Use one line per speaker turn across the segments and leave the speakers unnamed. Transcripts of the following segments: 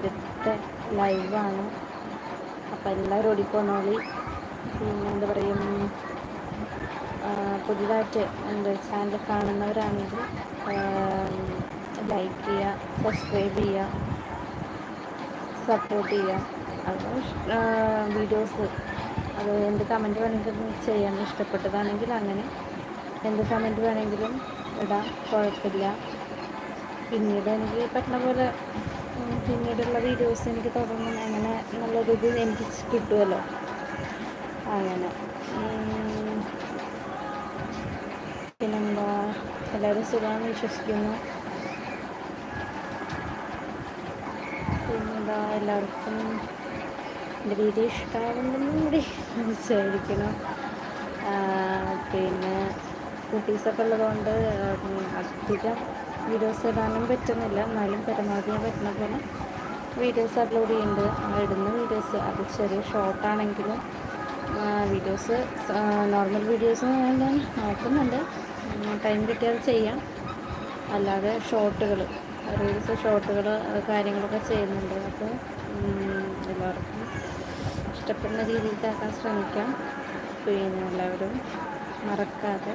ആദ്യത്തെ ലൈവാണ്. അപ്പോൾ എല്ലാവരും ഓടിപ്പോന്നോളി. പിന്നെ എന്താ പറയും പുതിയതായിട്ട് എന്റെ ചാനൽ കാണുന്നവരാണെങ്കിൽ ലൈക്ക് ചെയ്യുക സബ്സ്ക്രൈബ് ചെയ്യുക സപ്പോർട്ട് ചെയ്യുക അത് വീഡിയോസ്. അത് എന്ത് കമന്റ് വേണമെങ്കിലും ചെയ്യാൻ ഇഷ്ടപ്പെട്ടതാണെങ്കിൽ അങ്ങനെ എന്ത് കമന്റ് വേണമെങ്കിലും ഇടാം കുഴപ്പമില്ല. പിന്നീട് എനിക്ക് പറ്റുന്ന പോലെ പിന്നീടുള്ള വീഡിയോസ് എനിക്ക് തുടങ്ങും. അങ്ങനെ നല്ലൊരിത് എനിക്ക് കിട്ടുമല്ലോ അങ്ങനെ. പിന്നെന്താ? എല്ലാവരും സുഖമാണെന്ന് വിശ്വസിക്കുന്നു. പിന്നെന്താ? എല്ലാവർക്കും എന്റെ വീഡിയോ ഇഷ്ടമാകുന്നെന്നും കൂടി വിചാരിക്കണം. പിന്നെ കുട്ടീസൊക്കെ ഉള്ളതുകൊണ്ട് അധികം വീഡിയോസ് ഇടാനും പറ്റുന്നില്ല. എന്നാലും പരമാവധി പറ്റുന്ന പോലെ വീഡിയോസ് അപ്ലോഡ് ചെയ്യുന്നുണ്ട്. ഇടുന്ന വീഡിയോസ്. അത് ചെറിയ ഷോർട്ടാണെങ്കിലും വീഡിയോസ് നോർമൽ വീഡിയോസ് ഞാൻ നോക്കുന്നുണ്ട്. ടൈം കിട്ടിയാൽ ചെയ്യാം. അല്ലാതെ ഷോർട്ടുകൾ റീൽസ് ഷോർട്ടുകൾ കാര്യങ്ങളൊക്കെ ചെയ്യുന്നുണ്ട്. അപ്പോൾ എല്ലാവർക്കും ഇഷ്ടപ്പെടുന്ന രീതിയിലാക്കാൻ ശ്രമിക്കാം. പിന്നെ എല്ലാവരും മറക്കാതെ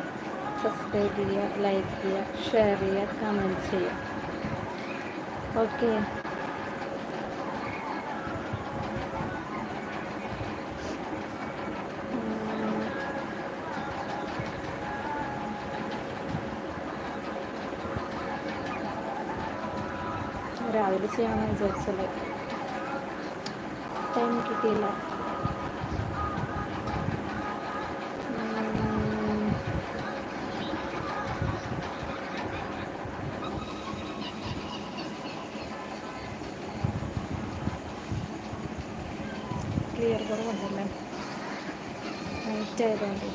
സബ്സ്ക്രൈബ് ചെയ്യുക ലൈക്ക് ചെയ്യുക ഷെയർ ചെയ്യുക കമന്റ് ചെയ്യുക. ഓക്കെ രാവിലെ ചെയ്യാമെന്ന് വിചാരിച്ചല്ലേ? ടൈം കിട്ടിയില്ല. ക്ലിയർ കുറവുണ്ടല്ലേ നൈറ്റ് ആയതുകൊണ്ട്.